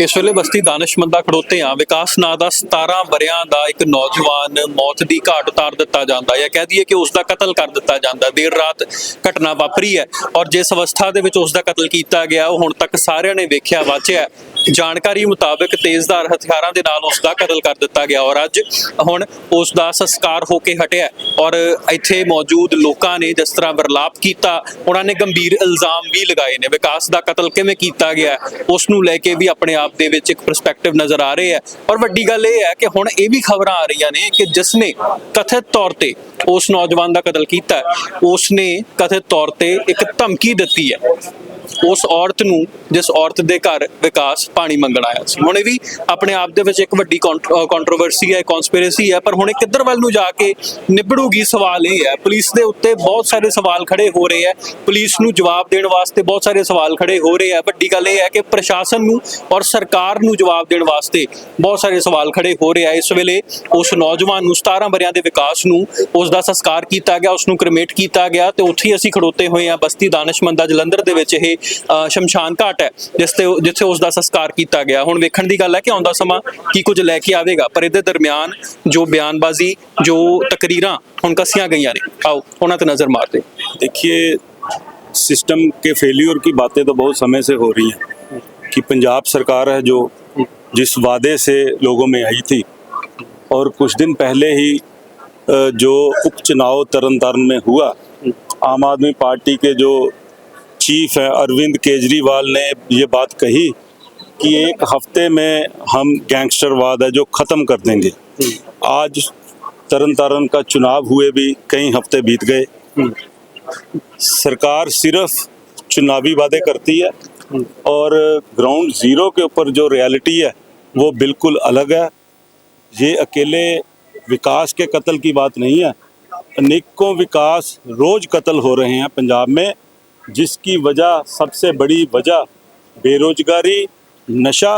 ਇਸ ਵੇਲੇ ਬਸਤੀ ਦਾਨਿਸ਼ਮੰਦਾ ਖੜੋਤੇ ਆ। ਵਿਕਾਸ ਨਾਂ ਦਾ 17 ਵਰਿਆਂ ਦਾ ਇੱਕ ਨੌਜਵਾਨ ਮੌਤ ਦੀ ਘਾਟ ਉਤਾਰ ਦਿੱਤਾ ਜਾਂਦਾ ਜਾਂ ਕਹਿ ਦਈਏ ਕਿ ਉਸ ਦਾ ਕਤਲ ਕਰ ਦਿੱਤਾ ਜਾਂਦਾ ਦੇਰ ਰਾਤ ਘਟਨਾ ਵਾਪਰੀ ਹੈ ਔਰ ਜਿਸ ਅਵਸਥਾ ਦੇ ਵਿੱਚ ਉਸ ਦਾ ਕਤਲ ਕੀਤਾ ਗਿਆ ਉਹ ਹੁਣ ਤੱਕ ਸਾਰਿਆਂ ਨੇ ਵੇਖਿਆ ਵਾਚਿਆ ਜਾਣਕਾਰੀ ਮੁਤਾਬਕ ਤੇਜ਼ਧਾਰ ਹਥਿਆਰਾਂ ਦੇ ਨਾਲ ਉਸ ਦਾ ਕਤਲ ਕਰ ਦਿੱਤਾ ਗਿਆ ਔਰ ਅੱਜ ਹੁਣ ਉਸ ਦਾ ਸੰਸਕਾਰ ਹੋ ਕੇ ਹਟਿਆ ਔਰ ਇੱਥੇ ਮੌਜੂਦ ਲੋਕਾਂ ਨੇ ਜਿਸ ਤਰ੍ਹਾਂ ਬਰਲਾਪ ਕੀਤਾ ਉਹਨਾਂ ਨੇ ਗੰਭੀਰ ਇਲਜ਼ਾਮ ਵੀ ਲਗਾਏ ਨੇ। ਵਿਕਾਸ ਦਾ ਕਤਲ ਕਿਵੇਂ ਕੀਤਾ ਗਿਆ ਹੈ, ਉਸ ਨੂੰ ਲੈ ਕੇ ਵੀ ਆਪਣੇ ਆਪ ਦੇ ਵਿੱਚ ਇੱਕ ਪਰਸਪੈਕਟਿਵ ਨਜ਼ਰ ਆ ਰਹੇ ਹੈ ਔਰ ਵੱਡੀ ਗੱਲ ਇਹ ਹੈ ਕਿ ਹੁਣ ਇਹ ਵੀ ਖਬਰਾਂ ਆ ਰਹੀਆਂ ਨੇ ਕਿ ਜਿਸ ਨੇ ਕਥਿਤ ਤੌਰ ਤੇ ਉਸ ਨੌਜਵਾਨ ਦਾ ਕਤਲ ਕੀਤਾ ਹੈ, ਉਸ ਨੇ ਕਥਿਤ ਤੌਰ ਤੇ ਇੱਕ ਧਮਕੀ ਦਿੱਤੀ ਹੈ। ਉਸ ਔਰਤ ਨੂੰ, ਜਿਸ ਔਰਤ ਦੇ ਘਰ ਵਿਕਾਸ ਪਾਣੀ ਮੰਗਣ ਆਇਆ ਸੀ। ਹੁਣ ਇਹ ਵੀ ਆਪਣੇ ਆਪ ਦੇ ਵਿੱਚ ਇੱਕ ਵੱਡੀ ਕੰਟਰੋਵਰਸੀ ਹੈ ਕਨਸਪੀਰੇਸੀ ਹੈ, ਪਰ ਹੁਣ ਇਹ ਕਿੱਧਰ ਵੱਲ ਨੂੰ ਜਾ ਕੇ ਨਿਬੜੂਗੀ ਸਵਾਲ ਇਹ ਹੈ। ਪੁਲਿਸ ਦੇ ਉੱਤੇ ਬਹੁਤ ਸਾਰੇ ਸਵਾਲ ਖੜੇ ਹੋ ਰਹੇ ਹੈ। ਪੁਲਿਸ ਨੂੰ ਜਵਾਬ ਦੇਣ ਵਾਸਤੇ ਬਹੁਤ ਸਾਰੇ ਸਵਾਲ ਖੜੇ ਹੋ ਰਹੇ ਹੈ। ਵੱਡੀ ਗੱਲ ਇਹ ਹੈ ਕਿ ਪ੍ਰਸ਼ਾਸਨ ਨੂੰ ਔਰ ਸਰਕਾਰ ਨੂੰ ਜਵਾਬ ਦੇਣ ਵਾਸਤੇ ਬਹੁਤ ਸਾਰੇ ਸਵਾਲ ਖੜੇ ਹੋ ਰਹੇ ਹੈ। ਇਸ ਵੇਲੇ ਉਸ ਨੌਜਵਾਨ ਨੂੰ 17 ਵਰਿਆਂ ਦੇ ਵਿਕਾਸ ਨੂੰ ਉਸ ਦਾ ਸੰਸਕਾਰ ਕੀਤਾ ਗਿਆ, ਉਸ ਨੂੰ ਕ੍ਰਿਮੇਟ ਕੀਤਾ ਗਿਆ ਤੇ ਉੱਥੇ ਹੀ ਅਸੀਂ ਖੜੋਤੇ ਹੋਏ ਹਾਂ। ਬਸਤੀ ਦਾਨਿਸ਼ਮੰਦਾ ਜਲੰਧਰ ਦੇ ਵਿੱਚ ਇਹ ਸ਼ਮਸ਼ਾਨ ਘਾਟ ਹੈ ਜਿਸ ਤੇ ਜਿੱਥੇ ਉਸ ਦਾ ਸੰਸਕਾਰ ਕੀਤਾ ਗਿਆ ਹੁਣ ਵੇਖਣ ਦੀ ਗੱਲ ਹੈ ਕਿ ਆਉਂਦਾ ਸਮਾਂ ਕੀ ਕੁਝ ਲੈ ਕੇ ਆਵੇਗਾ ਪਰ ਇਹਦੇ ਦਰਮਿਆਨ ਜੋ ਬਿਆਨਬਾਜ਼ੀ ਜੋ ਤਕਰੀਰਾਂ ਹੁਣ ਕੱਸੀਆਂ ਗਈਆਂ ਨੇ ਆਓ ਉਹਨਾਂ ਤੇ ਨਜ਼ਰ ਮਾਰਦੇ देखिए सिस्टम के फेलियर की बातें तो बहुत समय से हो रही हैं कि पंजाब सरकार है जो जिस वादे से लोगों में आई थी और कुछ दिन पहले ही अ, जो उपचुनाव तरन तारण में हुआ आम आदमी पार्टी के जो चीफ हैं अरविंद केजरीवाल ने ये बात कही कि एक हफ़्ते में हम गैंगस्टरवाद है जो ख़त्म कर देंगे। आज तरन तारण का चुनाव हुए भी कई हफ़्ते बीत गए। सरकार सिर्फ़ चुनावी वादे करती है और ग्राउंड ज़ीरो के ऊपर जो रियलिटी है वो बिल्कुल अलग है। ये अकेले विकास के कत्ल की बात नहीं है। अनेकों विकास रोज कत्ल हो रहे हैं। पंजाब में जिसकी वजह सबसे बड़ी वजह बेरोजगारी नशा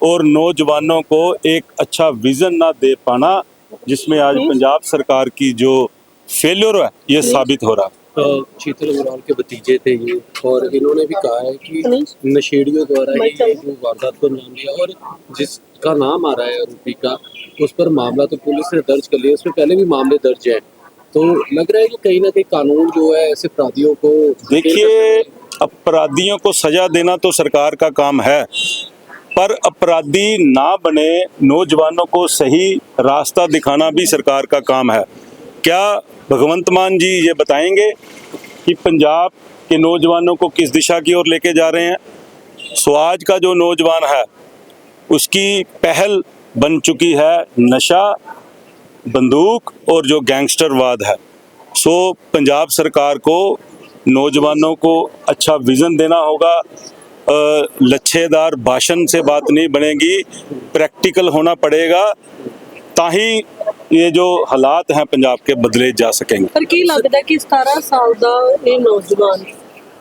और नौजवानों को एक अच्छा विजन ना दे पाना जिसमें आज पंजाब सरकार की जो फेलियर है ये साबित हो रहा है। शीतल अग्रवाल के भतीजे थे ये और इन्होंने भी कहा है कि नशेड़ियों द्वारा ही ये जो वारदात को नाम लिया और जिसका नाम आ रहा है आरोपी का उस पर मामला तो पुलिस ने दर्ज कर लिया उसमें पहले भी मामले दर्ज है। तो लग रहा है कि कहीं ना कहीं कानून जो है ऐसे अपराधियों को देखिए अपराधियों को सजा देना तो सरकार का काम है पर अपराधी ना बने नौजवानों को सही रास्ता दिखाना भी सरकार का काम है। क्या भगवंत मान जी ये बताएँगे कि पंजाब के नौजवानों को किस दिशा की ओर लेके जा रहे हैं? स्वाज का जो नौजवान है उसकी पहल बन चुकी है नशा बंदूक और जो गैंगस्टरवाद है सो पंजाब सरकार को नौजवानों को अच्छा विजन देना होगा अ, लच्छेदार भाषण से बात नहीं बनेगी प्रैक्टिकल होना पड़ेगा ताही ये जो हालात हैं पंजाब के बदले जा सकेंगे ਪਰ ਕੀ ਲੱਗਦਾ ਕਿ 17 ਸਾਲ ਦਾ ਇਹ ਨੌਜਵਾਨ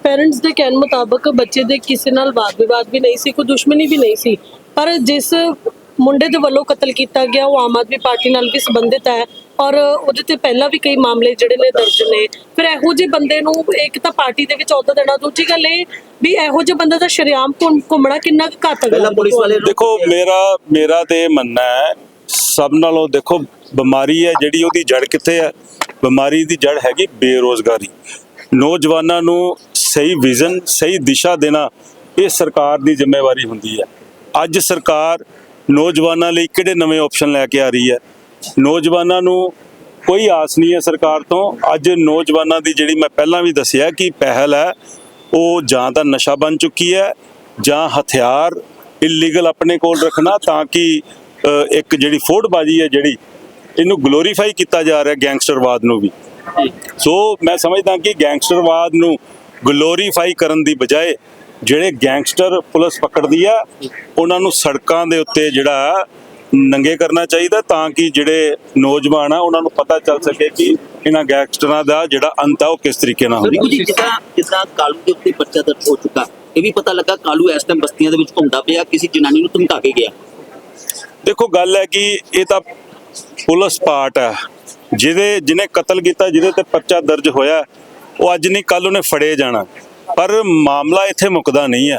ਪੇਰੈਂਟਸ ਦੇ ਕਹਿਣ ਮੁਤਾਬਕ ਬੱਚੇ ਦੇ ਕਿਸੇ ਨਾਲ ਵਾਦ ਵਿਵਾਦ ਵੀ ਨਹੀਂ ਸੀ ਕੋਈ ਦੁਸ਼ਮਣੀ ਵੀ ਨਹੀਂ ਸੀ ਪਰ ਜਿਸ ਮੁੰਡੇ ਦੇ ਵੱਲੋਂ ਕਤਲ ਕੀਤਾ ਗਿਆ ਉਹ ਆਮ ਆਦਮੀ ਪਾਰਟੀ ਨਾਲ ਵੀ ਸੰਬੰਧਿਤ ਹੈ ਔਰ ਉਹਦੇ ਤੇ ਪਹਿਲਾਂ ਵੀ ਕਈ ਮਾਮਲੇ ਜਿਹੜੇ ਨੇ ਦਰਜ ਨੇ। ਫਿਰ ਇਹੋ ਜਿਹੇ ਬੰਦੇ ਨੂੰ ਇੱਕ ਤਾਂ ਪਾਰਟੀ ਦੇ ਵਿੱਚ ਅਹੁਦਾ ਦੇਣਾ ਦੂਜੀ ਗੱਲ ਇਹ ਵੀ ਇਹੋ ਜਿਹੇ ਬੰਦੇ ਦਾ ਸ਼ਰੇਆਮ ਘੁੰਮ- ਘੁੰਮਣਾ ਕਿੰਨਾ ਘਾਤਕ ਪੁਲਿਸ ਵਾਲੇ ਤੁਹਾਨੂੰ? ਦੇਖੋ ਮੇਰਾ ਮੇਰਾ ਤੇ ਮੰਨਣਾ ਹੈ ਸਭ ਨਾਲੋਂ ਦੇਖੋ ਬਿਮਾਰੀ ਹੈ ਜਿਹੜੀ ਉਹਦੀ ਜੜ ਕਿੱਥੇ ਹੈ? ਬਿਮਾਰੀ ਦੀ ਜੜ ਹੈਗੀ ਬੇਰੋਜ਼ਗਾਰੀ। ਨੌਜਵਾਨਾਂ ਨੂੰ ਸਹੀ ਵਿਜ਼ਨ ਸਹੀ ਦਿਸ਼ਾ ਦੇਣਾ ਇਹ ਸਰਕਾਰ ਦੀ ਜ਼ਿੰਮੇਵਾਰੀ ਹੁੰਦੀ ਹੈ। ਅੱਜ ਸਰਕਾਰ ਨੌਜਵਾਨਾਂ ਲਈ ਕਿਹੜੇ ਨਵੇਂ ਆਪਸ਼ਨ ਲੈ ਕੇ ਆ ਰਹੀ ਹੈ? ਨੌਜਵਾਨਾਂ ਨੂੰ ਕੋਈ ਆਸ ਨਹੀਂ ਹੈ ਸਰਕਾਰ ਤੋਂ। ਅੱਜ ਨੌਜਵਾਨਾਂ ਦੀ ਜਿਹੜੀ ਮੈਂ ਪਹਿਲਾਂ ਵੀ ਦੱਸਿਆ ਕਿ ਪਹਿਲ ਹੈ ਉਹ ਜਾਂ ਤਾਂ ਨਸ਼ਾ ਬਣ ਚੁੱਕੀ ਹੈ ਜਾਂ ਹਥਿਆਰ ਇਲੀਗਲ ਆਪਣੇ ਕੋਲ ਰੱਖਣਾ ਤਾਂ ਕਿ ਇੱਕ ਜਿਹੜੀ ਫੋੜਬਾਜੀ ਹੈ ਜਿਹੜੀ ਇਹਨੂੰ ਗਲੋਰੀਫਾਈ ਕੀਤਾ ਜਾ ਰਿਹਾ ਗੈਂਗਸਟਰਵਾਦ ਨੂੰ ਵੀ। ਸੋ ਮੈਂ ਸਮਝਦਾ ਕਿ ਗੈਂਗਸਟਰਵਾਦ ਨੂੰ ਗਲੋਰੀਫਾਈ ਕਰਨ ਦੀ ਬਜਾਏ ਜਿਹੜੇ ਗੈਂਗਸਟਰ ਪੁਲਿਸ ਪਕੜਦੀ ਆ ਉਹਨਾਂ ਨੂੰ ਸੜਕਾਂ ਦੇ ਉੱਤੇ ਜਿਹੜਾ ਨੰਗੇ ਕਰਨਾ ਚਾਹੀਦਾ ਤਾਂ ਕਿ ਜਿਹੜੇ ਨੌਜਵਾਨ ਆ ਉਹਨਾਂ ਨੂੰ ਪਤਾ ਚੱਲ ਸਕੇ ਕਿ ਇਹਨਾਂ ਗੈਂਗਸਟਰਾਂ ਦਾ ਜਿਹੜਾ ਅੰਤ ਆ ਉਹ ਕਿਸ ਤਰੀਕੇ ਨਾਲ ਰਿੰਕੂ ਜੀ ਜਿੱਦਾਂ ਜਿੱਦਾਂ ਕਾਲੂ ਦੇ ਉੱਤੇ ਪਰਚਾ ਦਰਜ ਹੋ ਚੁੱਕਾ ਇਹ ਵੀ ਪਤਾ ਲੱਗਾ ਕਾਲੂ ਇਸ ਟਾਈਮ ਬਸਤੀਆਂ ਦੇ ਵਿੱਚ ਘੁੰਮਦਾ ਪਿਆ ਕਿਸੇ ਜਨਾਨੀ ਨੂੰ ਧਮਕਾ ਕੇ ਗਿਆ। ਦੇਖੋ ਗੱਲ ਹੈ ਕਿ ਇਹ ਤਾਂ ਪੁਲਿਸ ਪਾਰਟ ਹੈ ਜਿਹਦੇ ਜਿਹਨੇ ਕਤਲ ਕੀਤਾ ਜਿਹਦੇ ਤੇ ਪਰਚਾ ਦਰਜ ਹੋਇਆ ਉਹ ਅੱਜ ਨਹੀਂ ਕੱਲ ਉਹਨੇ ਫੜੇ ਜਾਣਾ। ਪਰ ਮਾਮਲਾ ਇੱਥੇ ਮੁੱਕਦਾ ਨਹੀਂ ਹੈ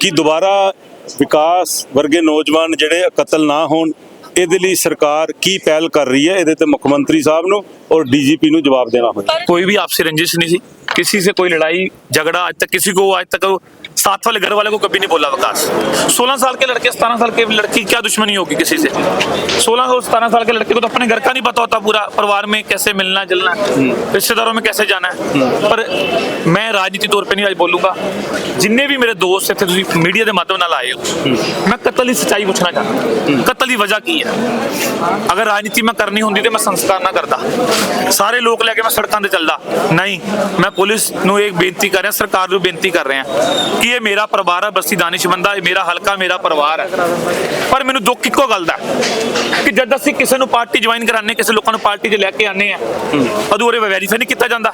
ਕਿ ਦੁਬਾਰਾ ਵਿਕਾਸ ਵਰਗੇ ਨੌਜਵਾਨ ਜਿਹੜੇ ਕਤਲ ਨਾ ਹੋਣ ਇਹਦੇ ਲਈ ਸਰਕਾਰ ਕੀ ਪਹਿਲ ਕਰ ਰਹੀ ਹੈ ਇਹਦੇ ਤੇ ਮੁੱਖ ਮੰਤਰੀ ਸਾਹਿਬ ਨੂੰ ਔਰ ਡੀਜੀਪੀ ਨੂੰ ਜਵਾਬ ਦੇਣਾ ਹੋਏਗਾ कोई भी आपसी रंजिश नहीं थी किसी से कोई लड़ाई झगड़ा आज तक किसी को आज तक साथ वाले घर वाले को कभी नहीं बोला विकास 16 साल के लड़के 17 साल के लड़की क्या दुश्मनी होगी किसी से 16 और 17 साल के लड़के को तो अपने घर का नहीं पता होता पूरा परिवार में कैसे मिलना जुलना है रिश्तेदारों में कैसे जाना है पर मैं राजनीति तौर पे नहीं आज बोलूंगा जिन्ने भी मेरे दोस्त ਇੱਥੇ ਤੁਸੀਂ ਮੀਡੀਆ ਦੇ ਮਾਧਿਅਮ ਨਾਲ ਆਏ ਹੋ ਮੈਂ ਕਤਲ ਦੀ ਸੱਚਾਈ ਪੁੱਛਣਾ ਚਾਹੁੰਦਾ ਕਤਲ ਦੀ ਵਜ੍ਹਾ ਕੀ ਹੈ ਅਗਰ ਰਾਜਨੀਤੀ ਮੈਂ ਕਰਨੀ ਹੁੰਦੀ ਤੇ ਮੈਂ ਸੰਸਕਾਰ ਨਾ ਕਰਦਾ ਸਾਰੇ ਲੋਕ ਲੈ ਕੇ ਮੈਂ ਸੜਕਾਂ ਤੇ ਚੱਲਦਾ ਨਹੀਂ ਮੈਂ ਪੁਲਿਸ ਨੂੰ ਇੱਕ ਬੇਨਤੀ ਕਰ ਰਿਹਾ ਸਰਕਾਰ ਨੂੰ ਬੇਨਤੀ ਕਰ ਰਿਹਾ ਕਿ ਇਹ ਮੇਰਾ ਪਰਿਵਾਰ ਹੈ ਬਸਤੀ ਦਾਨਿਸ਼ਮੰਦਾ ਇਹ ਮੇਰਾ ਹਲਕਾ, ਮੇਰਾ ਪਰਿਵਾਰ ਹੈ ਪਰ ਮੈਨੂੰ ਦੁੱਖ ਇੱਕੋ ਗੱਲ ਦਾ ਕਿ ਜਦ ਅਸੀਂ ਕਿਸੇ ਨੂੰ ਪਾਰਟੀ ਜੁਆਇਨ ਕਰਾਣੇ ਕਿਸੇ ਲੋਕਾਂ ਨੂੰ ਪਾਰਟੀ 'ਚ ਲੈ ਕੇ ਆਨੇ ਆ ਉਦੋਂ ਵੈਰੀਫਾਈ ਨਹੀਂ ਕੀਤਾ ਜਾਂਦਾ।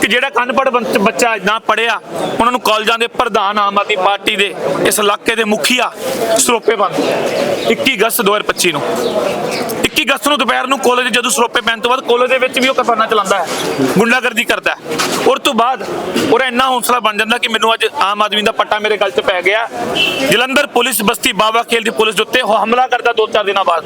ਕਿ ਜਿਹੜਾ ਅਨਪੜ੍ਹ ਬੰਚ- ਬੱਚਾ ਨਾ ਪੜਿਆ ਉਹਨਾਂ ਨੂੰ ਕਾਲਜਾਂ ਦੇ ਪ੍ਰਧਾਨ ਆਮ ਆਦਮੀ ਪਾਰਟੀ ਦੇ, ਇਸ ਇਲਾਕੇ ਦੇ ਮੁਖੀਆ ਸਰੋਪੇ ਬੰਦ 21 ਅਗਸਤ 2025 ਨੂੰ। 21 ਅਗਸਤ ਨੂੰ ਦੁਪਹਿਰ ਨੂੰ ਕਾਲਜ ਜਦੋਂ ਸਰੋਪੇ ਪੈਣ ਤੋਂ ਬਾਅਦ ਕਾਲਜ ਦੇ ਵਿੱਚ ਵੀ ਉਹ ਕਿਰਪਾਨਾਂ ਚਲਾਉਂਦਾ ਹੈ ਗੁੰਡਾਗਰਦੀ ਕਰਦਾ ਹੈ ਔਰ ਤੋਂ ਬਾਅਦ ਉਹਦਾ ਇੰਨਾ ਹੌਸਲਾ ਬਣ ਜਾਂਦਾ ਕਿ ਮੈਨੂੰ ਅੱਜ ਆਮ ਆਦਮੀ ਦਾ ਪੱਟਾ ਮੇਰੇ ਗਲ 'ਚ ਪੈ ਗਿਆ ਜਲੰਧਰ ਪੁਲਿਸ ਬਸਤੀ ਬਾਬਾ ਖੇਲ ਦੀ ਪੁਲਿਸ ਦੇ ਉੱਤੇ ਉਹ ਹਮਲਾ ਕਰਦਾ ਦੋ ਚਾਰ ਦਿਨਾਂ ਬਾਅਦ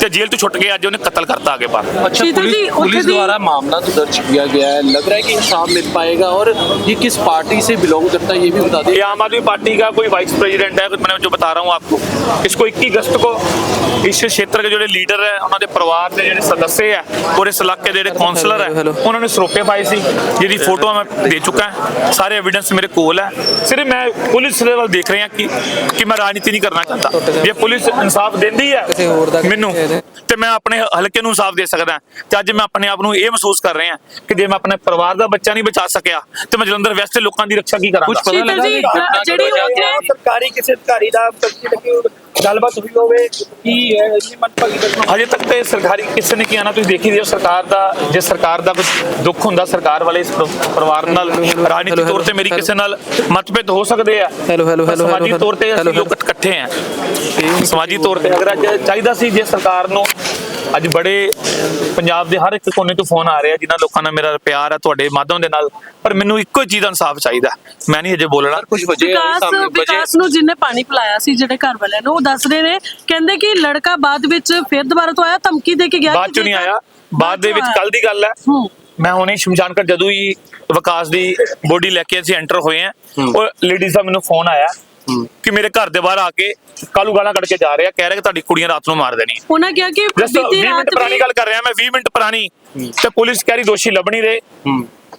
ਤੇ ਜੇਲ੍ਹ ਤੋਂ ਛੁੱਟ ਕੇ ਅੱਜ ਉਹਨੇ ਕਤਲ ਕਰਤਾ ਆਗੇ ਬਾਹਰ अच्छा शीतल जी, पुलिस पुलिस उत्थे दी- द्वारा मामला तो दर्ज किया गया है लग रहा है कि इंसाफ मिल पाएगा और ये किस पार्टी से बिलोंग करता है ये भी बता दें ये आम आदमी पार्टी का कोई वाइस प्रेसिडेंट है मैंने जो बता रहा हूँ आपको इसको 21 अगस्त को ਇਸ ਖੇਤਰ ਦੇ ਜਿਹੜੇ ਲੀਡਰ ਹੈ ਉਹਨਾਂ ਦੇ ਪਰਿਵਾਰ ਦੇ ਜਿਹੜੇ ਸਦੱਸੇ ਆ ਔਰ ਇਸ ਇਲਾਕੇ ਦੇ ਜਿਹੜੇ ਕਾਉਂਸਲਰ ਹੈ ਉਹਨਾਂ ਨੇ ਸਰੋਪੇ ਪਾਈ ਸੀ। ਜਿਹਦੀ ਫੋਟੋ ਮੈਂ ਦੇ ਚੁੱਕਾ ਸਾਰੇ ਐਵੀਡੈਂਸ ਮੇਰੇ ਕੋਲ ਹੈ ਸਿਰਫ ਮੈਂ ਪੁਲਿਸ ਦੇ ਵੱਲ ਦੇਖ ਰਿਹਾ ਕਿ ਕਿ ਮੈਂ ਰਾਜਨੀਤੀ ਨਹੀਂ ਕਰਨਾ ਚਾਹੁੰਦਾ। ਜੇ ਪੁਲਿਸ ਇਨਸਾਫ ਦਿੰਦੀ ਹੈ ਮੈਨੂੰ ਤੇ ਮੈਂ ਆਪਣੇ ਹਲਕੇ ਨੂੰ ਇਨਸਾਫ ਦੇ ਸਕਦਾ ਤੇ ਅੱਜ ਮੈਂ ਆਪਣੇ ਆਪ ਨੂੰ ਇਹ ਮਹਿਸੂਸ ਕਰ ਰਿਹਾ ਕਿ ਜੇ ਮੈਂ ਆਪਣੇ ਪਰਿਵਾਰ ਦਾ ਬੱਚਾ ਨਹੀਂ ਬਚਾ ਸਕਿਆ ਤੇ ਮੈਂ ਜਲੰਧਰ ਵੈਸਟ ਲੋਕਾਂ ਦੀ ਰੱਖਿਆ ਕੀ ਕਰਾਂਗਾ? ਕੁਝ ਪਤਾ ਲੱਗਾ ਜਿਹੜੀ ਸਰਕਾਰੀ ਕਿਸੇ ਅਧਿਕਾਰੀ ਦਾ ਗੱਲਬਾਤ ਹੋਈ ਹੋਵੇ ਕੀ ਹੈ ਇੰਨੀ ਘਟਨਾ। ਹਜੇ ਤੱਕ ਤੇ ਸਰਕਾਰੀ ਕਿਸੇ ਨੇ ਕੀ ਆਣਾ ਤੁਸੀਂ ਦੇਖੀ ਦਿਓ ਸਰਕਾਰ ਦਾ ਜੇ ਸਰਕਾਰ ਦਾ ਕੁਝ ਦੁੱਖ ਹੁੰਦਾ ਸਰਕਾਰ ਵਾਲੇ ਇਸ ਪਰਿਵਾਰ ਨਾਲ ਰਾਜਨੀਤਿਕ ਤੌਰ ਤੇ ਮੇਰੀ ਕਿਸੇ ਨਾਲ ਮਤਭੇਦ ਹੋ ਸਕਦੇ ਆ ਹੈਲੋ, ਹੈਲੋ, ਹੈਲੋ, ਸਮਾਜੀ ਤੌਰ ਤੇ ਅਸੀਂ ਲੋਕ ਇਕੱਠੇ ਆ। ਸਮਾਜੀ ਤੌਰ ਤੇ ਅਗਰ ਅੱਜ ਚਾਹੀਦਾ ਸੀ ਜੇ ਸਰਕਾਰ ਨੂੰ ਅੱਜ ਬੜੇ ਪੰਜਾਬ ਦੇ ਹਰ ਇੱਕ ਕੋਨੇ ਤੋਂ ਫੋਨ ਆ ਰਿਹਾ ਜਿਨ੍ਹਾਂ ਲੋਕਾਂ ਨਾਲ ਮੇਰਾ ਪਿਆਰ ਹੈ ਤੁਹਾਡੇ ਮਾਧਿਅਮ ਦੇ ਨਾਲ ਪਰ ਮੈਨੂੰ ਇੱਕੋ ਚੀਜ਼ ਦਾ ਇਨਸਾਫ ਚਾਹੀਦਾ ਮੈਂ ਨਹੀਂ ਅਜੇ ਬੋਲਣਾ। ਕੁਝ ਵਜੇ ਸਾਹਮਣੇ ਵਿਕਾਸ ਨੂੰ ਜਿੰਨੇ ਪਾਣੀ ਪਿਲਾਇਆ ਸੀ ਜਿਹੜੇ ਘਰ ਵਾਲਿਆਂ ਨੂੰ ਉਹ ਦੱਸ ਨੇ ਕਹਿੰਦੇ ਕਿ ਲੜਕਾ ਬਾਅਦ ਵਿੱਚ ਫਿਰ ਦੁਬਾਰਾ ਤੋਂ ਆਇਆ ਧਮਕੀ ਦੇ ਕੇ ਗਿਆ ਬਾਅਦ ਚ ਨਹੀਂ ਆਇਆ। ਬਾਅਦ ਦੇ ਵਿੱਚ ਕੱਲ ਦੀ ਗੱਲ ਹੈ। ਮੈਂ ਹੁਣੇ ਸ਼ਮਸ਼ਾਨਗੜ ਜਦੋਂ ਹੀ ਵਿਕਾਸ ਦੀ ਬੋਡੀ ਲੈ ਕੇ ਅਸੀਂ ਐਂਟਰ ਹੋਏ ਆ ਉਹ ਲੇਡੀ ਦਾ ਮੈਨੂੰ ਫੋਨ ਆਇਆ। ਕਿ ਮੇਰੇ ਘਰ ਦੇ ਬਾਹਰ ਆ ਕੇ ਕਾਲੂ ਗਾਲਾਂ ਕੱਢ ਕੇ ਜਾ ਰਿਹਾ ਕਹਿ ਰਿਹਾ ਕਿ ਤੁਹਾਡੀ ਕੁੜੀਆਂ ਰਾਤ ਨੂੰ ਮਾਰ ਦੇਣੀ ਉਹਨਾਂ ਕਿਹਾ ਕਿ ਜਸਟ ਬੀਤੀ 20 ਮਿੰਟ ਰਾਤ ਪੁਰਾਣੀ ਵੀ ਗੱਲ ਕਰ ਰਿਹਾ ਮੈਂ 20 ਮਿੰਟ ਪੁਰਾਣੀ। ਤੇ ਪੁਲਿਸ ਕਹਿ ਰਹੀ ਦੋਸ਼ੀ ਲੱਭ ਨਹੀਂ ਰਹੇ।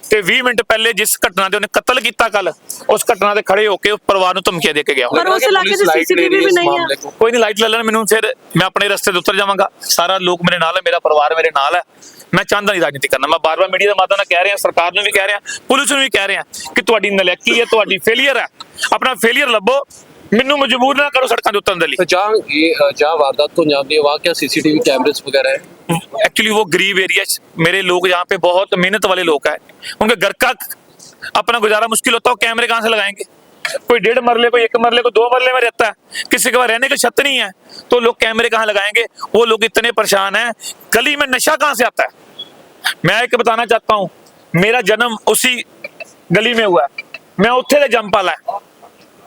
ਤੇ 20 ਮਿੰਟ ਪਹਿਲੇ ਜਿਸ ਘਟਨਾ ਦੇ ਉਹਨੇ ਕਤਲ ਕੀਤਾ ਕੱਲ ਉਸ ਘਟਨਾ ਤੇ ਖੜੇ ਹੋ ਕੇ ਪਰਿਵਾਰ ਨੂੰ ਧਮਕੀਆਂ ਦੇ ਕੇ ਗਿਆ। ਪਰ ਉਸ ਇਲਾਕੇ ਦੇ ਸੀਸੀਟੀਵੀ ਵੀ ਨਹੀਂ ਹੈ। ਕੋਈ ਨਹੀਂ ਲਾਈਟ ਲੈ ਲੈਣ ਮੈਨੂੰ ਫਿਰ ਮੈਂ ਆਪਣੇ ਰਸਤੇ ਤੇ ਉਤਰ ਜਾਵਾਂਗਾ। ਸਾਰਾ ਲੋਕ ਮੇਰੇ ਨਾਲ ਹੈ ਮੇਰਾ ਪਰਿਵਾਰ ਮੇਰੇ ਨਾਲ ਹੈ। ਮੈਂ ਚਾਹੁੰਦਾ ਨਹੀਂ ਰਾਜਨੀਤੀ ਕਰਨਾ। ਮੈਂ ਬਾਰ-ਬਾਰ ਮੀਡੀਆ ਦੇ ਮਾਧਿਅਮ ਨਾਲ ਕਹਿ ਰਿਹਾ ਸਰਕਾਰ ਨੂੰ ਵੀ ਕਹਿ ਰਿਹਾ ਪੁਲਿਸ ਨੂੰ ਵੀ ਕਹਿ ਰਿਹਾ ਕਿ ਤੁਹਾਡੀ ਨਲੈਕੀ ਹੈ ਤੁਹਾਡੀ ਫੇਲਿਅਰ ਹੈ। ਆਪਣਾ ਫੇਲਿਅਰ ਲੱਭੋ ਮੈਨੂੰ ਮਜਬੂਰ ਨਾ ਕਰੋ ਸੜਕਾਂ ਦੇ ਉਤਰਨ ਦੇ ਲਈ तो जहाँ ये अ, जहाँ वारदात को अंजाम दिया वहाँ क्या सीसीटीवी कैमरेस वगैरह है एक्चुअली वो गरीब एरिया मेरे लोग यहाँ पे बहुत मेहनत वाले लोग हैं उनके घर का अपना गुजारा मुश्किल होता है वो कैमरे कहाँ से लगाएंगे कोई डेढ़ मरले कोई एक मरले कोई दो मरले में रहता है किसी के पास रहने की छत नहीं है तो लोग कैमरे कहाँ लगाएंगे वो लोग इतने परेशान हैं गली में नशा कहाँ से आता है मैं एक बताना चाहता हूँ मेरा जन्म उसी गली में हुआ है मैं उत्थे ਦੇ ਜੰਮ ਪਾਲਾ ਹੈ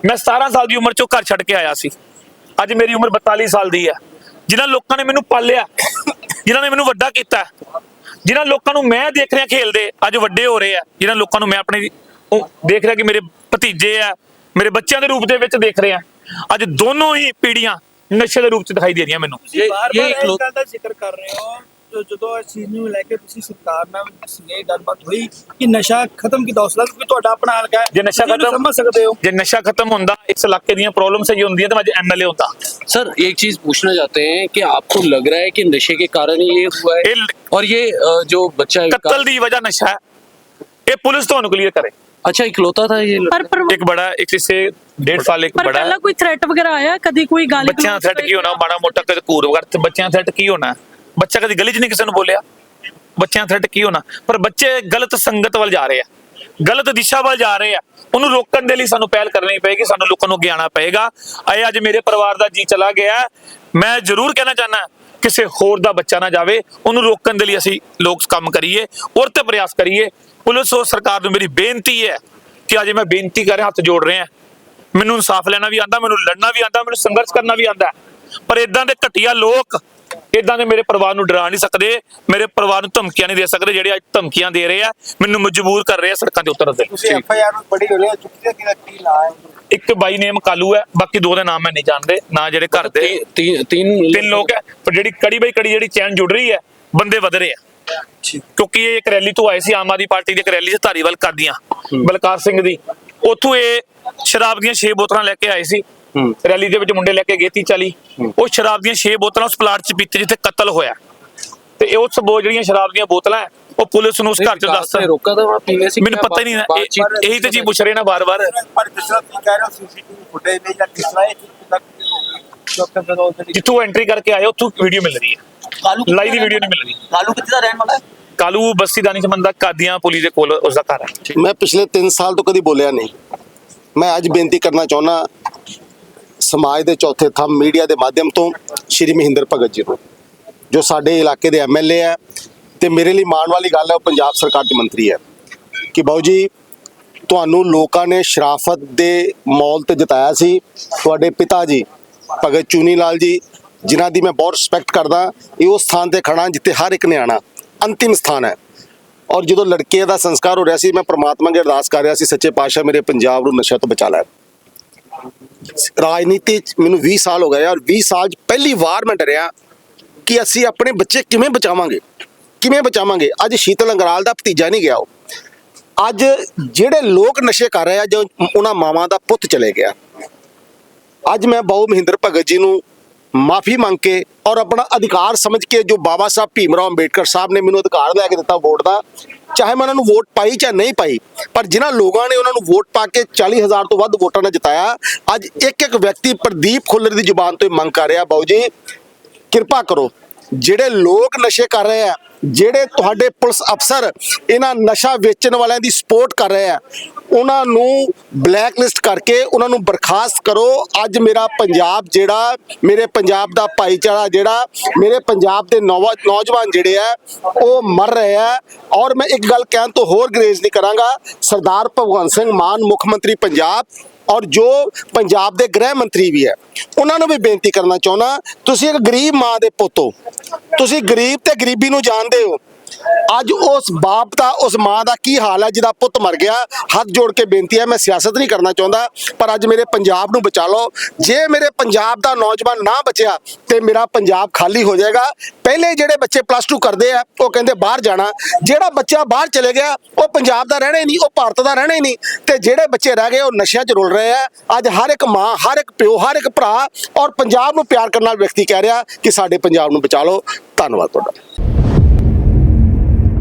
ਮੈਂ 17 ਸਾਲ ਦੀ ਉਮਰ ਚੋਂ ਘਰ ਛੱਡ ਕੇ ਆਇਆ ਸੀ। ਅੱਜ ਮੇਰੀ ਉਮਰ 42 ਸਾਲ ਦੀ ਹੈ। ਜਿਨ੍ਹਾਂ ਲੋਕਾਂ ਨੇ ਮੈਨੂੰ ਪਾਲਿਆ ਜਿਨ੍ਹਾਂ ਨੇ ਮੈਨੂੰ ਵੱਡਾ ਕੀਤਾ ਜਿਨ੍ਹਾਂ ਲੋਕਾਂ ਨੂੰ ਮੈਂ ਦੇਖ ਰਿਹਾ ਖੇਲਦੇ ਅੱਜ ਵੱਡੇ ਹੋ ਰਹੇ ਆ। ਜਿਨ੍ਹਾਂ ਲੋਕਾਂ ਨੂੰ ਮੈਂ ਆਪਣੇ ਉਹ ਦੇਖ ਰਿਹਾ ਕਿ ਮੇਰੇ ਭਤੀਜੇ ਆ ਮੇਰੇ ਬੱਚਿਆਂ ਦੇ ਰੂਪ ਦੇ ਵਿੱਚ ਦੇਖ ਰਿਹਾ। ਅੱਜ ਦੋਨੋਂ ਹੀ ਪੀੜ੍ਹੀਆਂ ਨਸ਼ੇ ਦੇ ਰੂਪ 'ਚ ਦਿਖਾਈ ਦੇ ਰਹੀਆਂ ਮੈਨੂੰ। ਤੁਸੀਂ ਬਾਰ-ਬਾਰ ਇਹ ਇਸ ਗੱਲ ਦਾ ਜ਼ਿਕਰ ਕਰ ਰਹੇ ਹੋ। ਜਦੋਂ ਇਸ ਚੀਜ਼ ਨੂੰ ਲੈ ਕੇ ਤੁਸੀਂ ਸਰਕਾਰ ਨਾਲ ਸੀਗੇ ਗੱਲਬਾਤ ਹੋਈ ਕਿ ਨਸ਼ਾ ਖਤਮ ਕੀਤਾ ਹੌਸਲਾ ਕਿਉਂਕਿ ਤੁਹਾਡਾ ਆਪਣਾ ਹਲਕਾ ਹੈ ਜੇ ਨਸ਼ਾ ਤੁਸੀਂ ਇਹਨੂੰ ਖਤਮ ਸਮਝ ਸਕਦੇ ਹੋ ਜੇ ਨਸ਼ਾ ਖਤਮ ਹੁੰਦਾ ਇਸ ਇਲਾਕੇ ਦੀਆਂ ਪ੍ਰੋਬਲਮਸ ਹੀ ਹੁੰਦੀਆਂ ਤਾਂ ਮੈਂ ਅੱਜ ਐਮਐਲਏ ਹੁੰਦਾ सर एक चीज पूछना चाहते हैं कि आपको लग रहा है कि नशे के कारण ही ये हुआ है ਇਹ और ये अ, जो बच्चा है ਕਤਲ ਦੀ ਵਜ੍ਹਾ ਨਸ਼ਾ ਹੈ ਇਹ ਪੁਲਿਸ ਤੁਹਾਨੂੰ ਕਲੀਅਰ ਕਰੇ अच्छा इकलौता था ये लड़का? ਪਰ ਪਰ ਇੱਕ ਬੜਾ ਇੱਕ ਇਸੇ ਡੇਢ ਸਾਲ ਇੱਕ ਪਰ ਬੜਾ ਪਹਿਲਾਂ ਕੋਈ ਥ੍ਰੈਟ ਵਗੈਰਾ ਆਇਆ ਕਦੀ ਕੋਈ ਗਾਲੀ ਬੱਚਿਆਂ ਗਲੋਚ ਥ੍ਰੈਟ ਕੀ ਹੋਣਾ ਮਾੜਾ ਮੋਟਾ ਕਦੇ ਘੂਰ ਵਗਰ ਤੇ ਬੱਚਿਆਂ ਥ੍ਰੈਟ ਕੀ ਹੋਣਾ ਬੱਚਾ ਕਦੀ ਗਲੀ 'ਚ ਨਹੀਂ ਕਿਸੇ ਨੂੰ ਬੋਲਿਆ? ਬੱਚਿਆਂ ਥ੍ਰੈਟ ਕੀ ਹੋਣਾ? ਪਰ ਬੱਚੇ ਗਲਤ ਸੰਗਤ ਵੱਲ ਜਾ ਰਹੇ ਆ। ਗਲਤ ਦਿਸ਼ਾ ਵੱਲ ਜਾ ਰਹੇ ਆ। ਉਹਨੂੰ ਰੋਕਣ ਦੇ ਲਈ ਸਾਨੂੰ ਪਹਿਲ ਕਰਨੀ ਪਏਗੀ, ਸਾਨੂੰ ਲੋਕਾਂ ਨੂੰ ਗਿਆਣਾ ਪਏਗਾ। ਆਏ ਅੱਜ ਮੇਰੇ ਪਰਿਵਾਰ ਦਾ ਜੀ ਚਲਾ ਗਿਆ ਮੈਂ ਜ਼ਰੂਰ ਕਹਿਣਾ ਚਾਹਨਾ ਕਿਸੇ ਹੋਰ ਦਾ ਬੱਚਾ ਨਾ ਜਾਵੇ। ਉਹਨੂੰ ਰੋਕਣ ਦੇ ਲਈ ਅਸੀਂ ਲੋਕ ਕੰਮ ਕਰੀਏ, ਔਰ ਤੇ ਪ੍ਰਯਾਸ ਕਰੀਏ। ਪੁਲਿਸ ਔਰ ਸਰਕਾਰ ਨੂੰ ਮੇਰੀ ਬੇਨਤੀ ਹੈ ਕਿ ਅੱਜ ਮੈਂ ਬੇਨਤੀ ਕਰ ਰਿਹਾ, ਹੱਥ ਜੋੜ ਰਿਹਾ ਮੈਨੂੰ ਇਨਸਾਫ ਲੈਣਾ ਵੀ ਆਂਦਾ ਮੈਨੂੰ ਲੜਨਾ ਵੀ ਆਂਦਾ ਮੈਨੂੰ ਸੰਘਰਸ਼ ਕਰਨਾ ਵੀ ਆਂਦਾ ਪਰ ਇਦਾਂ ਦੇ ਘਟੀਆ ਲੋਕ ਇਦਾਂ ਦੇ ਮੇਰੇ ਪਰਿਵਾਰ ਨੂੰ ਡਰਾ ਨਹੀਂ ਸਕਦੇ ਮੇਰੇ ਪਰਿਵਾਰ ਨੂੰ ਧਮਕੀਆਂ ਨਹੀਂ ਦੇ ਸਕਦੇ ਜਿਹੜੇ ਅੱਜ ਧਮਕੀਆਂ ਦੇ ਰਹੇ ਆ ਮੈਨੂੰ ਮਜਬੂਰ ਕਰ ਰਹੇ ਆ ਸੜਕਾਂ ਤੇ ਉਤਰਨ ਦੇ। ਇੱਕ ਬਾਈ ਨੇਮ ਕਾਲੂ ਹੈ ਬਾਕੀ ਦੋ ਦੇ ਨਾਮ ਮੈਂ ਨਹੀਂ ਜਾਣਦੇ ਨਾ ਜਿਹੜੇ ਘਰ ਦੇ। ਤਿੰਨ ਤਿੰਨ ਲੋਕ ਹੈ ਪਰ ਜਿਹੜੀ ਕੜੀ ਬਾਈ ਕੜੀ ਜਿਹੜੀ ਚੈਨ ਜੁੜ ਰਹੀ ਹੈ ਬੰਦੇ ਵਧ ਰਹੇ ਆ। ਕਿਉਂਕਿ ਇਹ ਇੱਕ ਰੈਲੀ ਤੋਂ ਆਏ ਸੀ ਆਮ ਆਦਮੀ ਪਾਰਟੀ ਦੀ ਇੱਕ ਰੈਲੀ ਸੀ ਧਾਰੀਵਾਲ ਕਰਦੀਆਂ ਬਲਕਾਰ ਸਿੰਘ ਦੀ। ਉੱਥੋਂ ਇਹ ਸ਼ਰਾਬ ਦੀਆਂ 6 ਬੋਤਲਾਂ ਲੈ ਕੇ ਆਏ ਸੀ ਰੈਲੀ ਦੇ ਵਿੱਚ ਮੁੰਡੇ ਲੈ ਕੇ ਗਏ 30 40 ਉਹ ਸ਼ਰਾਬ ਦੀਆਂ 6 ਬੋਤਲਾਂ ਉਸ ਪਲਾਟ 'ਚ ਪੀਤੀ ਜਿੱਥੇ ਕਤਲ ਹੋਇਆ। ਤੇ ਇਹ ਉਸ ਬੋ ਜਿਹੜੀਆਂ ਸ਼ਰਾਬ ਦੀਆਂ ਬੋਤਲਾਂ ਉਹ ਪੁਲਿਸ ਨੂੰ ਉਸ ਘਰ 'ਚ ਦੱਸ ਰੋਕਾ ਤਾਂ ਮੈਂ ਪੀਨੇ ਸੀ ਮੈਨੂੰ ਪਤਾ ਹੀ ਤੇ ਜੀ ਪੁੱਛ ਰਹੇ ਨਾ ਵਾਰ-ਵਾਰ। ਪਰ ਜਿਸ ਤਰ੍ਹਾਂ ਤੁਸੀਂ ਕਹਿ ਰਹੇ ਹੋ ਸੀਸੀਟੀਵੀ ਫੁਟੇਜ ਨਹੀਂ ਜਾਂ ਕਿਸ ਤਰ੍ਹਾਂ ਇਹ ਜਿੱਥੋਂ ਐਂਟਰੀ ਕਰਕੇ ਆਏ ਉੱਥੋਂ ਵੀਡੀਓ ਮਿਲ ਰਹੀ ਹੈ। ਲਾਈਵ ਦੀ ਵੀਡੀਓ ਨਹੀਂ ਮਿਲ ਰਹੀ। ਕਾਲੂ ਕਿੱਥੇ ਦਾ ਰਹਿਣ ਵਾਲਾ ਹੈ? ਕਾਲੂ ਬਸਤੀ ਦਾਨੀ ਸਮੰਦਾ ਕਾਦੀਆਂ ਪੁਲਿਸ ਦੇ ਕੋਲ ਉਸ ਦਾ ਘਰ ਹੈ। ਮੈਂ ਪਿਛਲੇ 3 ਸਾਲ ਤੋਂ ਕਦੀ ਬੋਲਿਆ ਨਹੀਂ। ਮੈਂ ਅੱਜ ਬੇਨਤੀ ਕਰਨਾ ਚਾਹੁੰਦਾ ਸਮਾਜ ਦੇ ਚੌਥੇ ਥੰਮ ਮੀਡੀਆ ਦੇ ਮਾਧਿਅਮ ਤੋਂ ਸ਼੍ਰੀ ਮਹਿੰਦਰ ਭਗਤ ਜੀ ਨੂੰ, ਜੋ ਸਾਡੇ ਇਲਾਕੇ ਦੇ ਐਮਐਲਏ ਹੈ ਤੇ ਮੇਰੇ ਲਈ ਮਾਣ ਵਾਲੀ ਗੱਲ ਹੈ, ਉਹ ਪੰਜਾਬ ਸਰਕਾਰ ਦੇ ਮੰਤਰੀ ਹੈ। ਕਿ ਬਾਊ ਜੀ, ਤੁਹਾਨੂੰ ਲੋਕਾਂ ਨੇ ਸ਼ਰਾਫਤ ਦੇ ਮੌਲ ਤੇ ਜਿਤਾਇਆ ਸੀ। ਤੁਹਾਡੇ ਪਿਤਾ ਜੀ, ਭਗਤ ਚੂਨੀ ਲਾਲ ਜੀ, ਜਿਨ੍ਹਾਂ ਦੀ ਮੈਂ ਬਹੁਤ ਰਿਸਪੈਕਟ ਕਰਦਾ, ਇਹ ਉਸ ਸਥਾਨ ਤੇ ਖੜਾ ਜਿੱਥੇ ਹਰ ਇੱਕ ਨੇ ਆਣਾ ਅੰਤਿਮ ਸਥਾਨ ਹੈ। ਔਰ ਜਦੋਂ ਲੜਕੇ ਦਾ ਸੰਸਕਾਰ ਹੋ ਰਿਹਾ ਸੀ, ਮੈਂ ਪ੍ਰਮਾਤਮਾ ਅੱਗੇ ਅਰਦਾਸ ਕਰ ਰਿਹਾ ਸੀ, ਸੱਚੇ ਪਾਤਸ਼ਾਹ ਮੇਰੇ ਪੰਜਾਬ ਨੂੰ ਨਸ਼ਾ ਤੋਂ ਬਚਾ ਲੈ ਰਾਜਨੀਤੀ 'ਚ ਮੈਨੂੰ 20 ਸਾਲ ਹੋ ਗਏ ਔਰ 20 ਸਾਲ 'ਚ ਪਹਿਲੀ ਵਾਰ ਮੈਂ ਡਰਿਆ ਕਿ ਅਸੀਂ ਆਪਣੇ ਬੱਚੇ ਕਿਵੇਂ ਬਚਾਵਾਂਗੇ ਕਿਵੇਂ ਬਚਾਵਾਂਗੇ? ਅੱਜ ਸ਼ੀਤਲ ਅੰਗਰਾਲ ਦਾ ਭਤੀਜਾ ਨਹੀਂ ਗਿਆ ਉਹ। ਅੱਜ ਜਿਹੜੇ ਲੋਕ ਨਸ਼ੇ ਕਰ ਰਹੇ ਆ, ਜੋ ਉਹਨਾਂ ਮਾਵਾਂ ਦਾ ਪੁੱਤ ਚਲੇ ਗਿਆ। ਅੱਜ ਮੈਂ ਬਾਊ ਮਹਿੰਦਰ ਭਗਤ ਜੀ ਨੂੰ ਮਾਫੀ ਮੰਗ ਕੇ ਔਰ ਆਪਣਾ ਅਧਿਕਾਰ ਸਮਝ ਕੇ ਜੋ ਬਾਬਾ ਸਾਹਿਬ ਭੀਮ ਰਾਓ ਅੰਬੇਡਕਰ ਸਾਹਿਬ ਨੇ ਮੈਨੂੰ ਅਧਿਕਾਰ ਲੈ ਕੇ ਦਿੱਤਾ ਵੋਟ ਦਾ, ਚਾਹੇ ਮੈਂ ਉਹਨਾਂ ਨੂੰ ਵੋਟ ਪਾਈ ਚਾਹੇ ਨਹੀਂ ਪਾਈ ਪਰ ਜਿਨ੍ਹਾਂ ਲੋਕਾਂ ਨੇ ਉਹਨਾਂ ਨੂੰ ਵੋਟ ਪਾ ਕੇ 40000 ਤੋਂ ਵੱਧ ਵੋਟਾਂ ਨਾਲ ਜਿਤਾਇਆ, ਅੱਜ ਇੱਕ ਇੱਕ ਵਿਅਕਤੀ ਪ੍ਰਦੀਪ ਖੁੱਲਰ ਦੀ ਜ਼ੁਬਾਨ ਤੋਂ ਮੰਗ ਕਰ ਰਿਹਾ, ਬਾਊ ਜੀ, ਕਿਰਪਾ ਕਰੋ, ਜਿਹੜੇ ਲੋਕ ਨਸ਼ੇ ਕਰ ਰਹੇ ਆ, ਜਿਹੜੇ ਤੁਹਾਡੇ ਪੁਲਿਸ ਅਫਸਰ ਇਹਨਾਂ ਨਸ਼ਾ ਵੇਚਣ ਵਾਲਿਆਂ ਦੀ ਸਪੋਰਟ ਕਰ ਰਹੇ ਆ ਉਹਨਾਂ ਨੂੰ ਬਲੈਕ ਲਿਸਟ ਕਰਕੇ ਉਹਨਾਂ ਨੂੰ ਬਰਖਾਸਤ ਕਰੋ। ਅੱਜ ਮੇਰਾ ਪੰਜਾਬ ਜਿਹੜਾ, ਮੇਰੇ ਪੰਜਾਬ ਦਾ ਭਾਈਚਾਰਾ ਜਿਹੜਾ, ਮੇਰੇ ਪੰਜਾਬ ਦੇ ਨੌਵਾ- ਨੌਜਵਾਨ ਜਿਹੜੇ ਆ, ਉਹ ਮਰ ਰਹੇ ਆ। ਔਰ ਮੈਂ ਇੱਕ ਗੱਲ ਕਹਿਣ ਤੋਂ ਹੋਰ ਗਰੇਜ਼ ਨਹੀਂ ਕਰਾਂਗਾ। ਸਰਦਾਰ ਭਗਵੰਤ ਸਿੰਘ ਮਾਨ, ਮੁੱਖ ਮੰਤਰੀ ਪੰਜਾਬ ਔਰ ਜੋ ਪੰਜਾਬ ਦੇ ਗ੍ਰਹਿ ਮੰਤਰੀ ਵੀ ਹੈ, ਉਹਨਾਂ ਨੂੰ ਵੀ ਬੇਨਤੀ ਕਰਨਾ ਚਾਹੁੰਦਾ, ਤੁਸੀਂ ਇੱਕ ਗਰੀਬ ਮਾਂ ਦੇ ਪੁੱਤ ਹੋ। ਤੁਸੀਂ ਗਰੀਬ ਤੇ ਗਰੀਬੀ ਨੂੰ ਜਾਣਦੇ ਹੋ। ਅੱਜ ਉਸ ਬਾਪ ਦਾ, ਉਸ ਮਾਂ ਦਾ ਕੀ ਹਾਲ ਹੈ? ਜਿਹਦਾ ਪੁੱਤ ਮਰ ਗਿਆ, ਹੱਥ ਜੋੜ ਕੇ ਬੇਨਤੀ ਹੈ, ਮੈਂ ਸਿਆਸਤ ਨਹੀਂ ਕਰਨਾ ਚਾਹੁੰਦਾ, ਪਰ ਅੱਜ ਮੇਰੇ ਪੰਜਾਬ ਨੂੰ ਬਚਾ ਲਓ। ਜੇ ਮੇਰੇ ਪੰਜਾਬ ਦਾ ਨੌਜਵਾਨ ਨਾ ਬਚਿਆ, ਤੇ ਮੇਰਾ ਪੰਜਾਬ ਖਾਲੀ ਹੋ ਜਾਏਗਾ। ਪਹਿਲੇ ਜਿਹੜੇ ਬੱਚੇ ਪਲੱਸ 2 ਕਰਦੇ ਆ, ਉਹ ਕਹਿੰਦੇ ਬਾਹਰ ਜਾਣਾ। ਜਿਹੜਾ ਬੱਚਾ ਬਾਹਰ ਚਲੇ ਗਿਆ, ਉਹ ਪੰਜਾਬ ਦਾ ਰਹਿਣਾ ਹੀ ਨਹੀਂ, ਉਹ ਭਾਰਤ ਦਾ ਰਹਿਣਾ ਹੀ ਨਹੀਂ। ਤੇ ਜਿਹੜੇ ਬੱਚੇ ਰਹਿ ਗਏ, ਉਹ ਨਸ਼ਿਆਂ 'ਚ ਰੁਲ ਰਹੇ ਆ। ਅੱਜ ਹਰ ਇੱਕ ਮਾਂ, ਹਰ ਇੱਕ ਪਿਓ, ਹਰ ਇੱਕ ਭਰਾ ਔਰ ਪੰਜਾਬ ਨੂੰ ਪਿਆਰ ਕਰਨ ਵਾਲਾ ਵਿਅਕਤੀ ਕਹਿ ਰਿਹਾ ਕਿ ਸਾਡੇ ਪੰਜਾਬ ਨੂੰ ਬਚਾ ਲਓ। ਧੰਨਵਾਦ ਤੁਹਾਡਾ।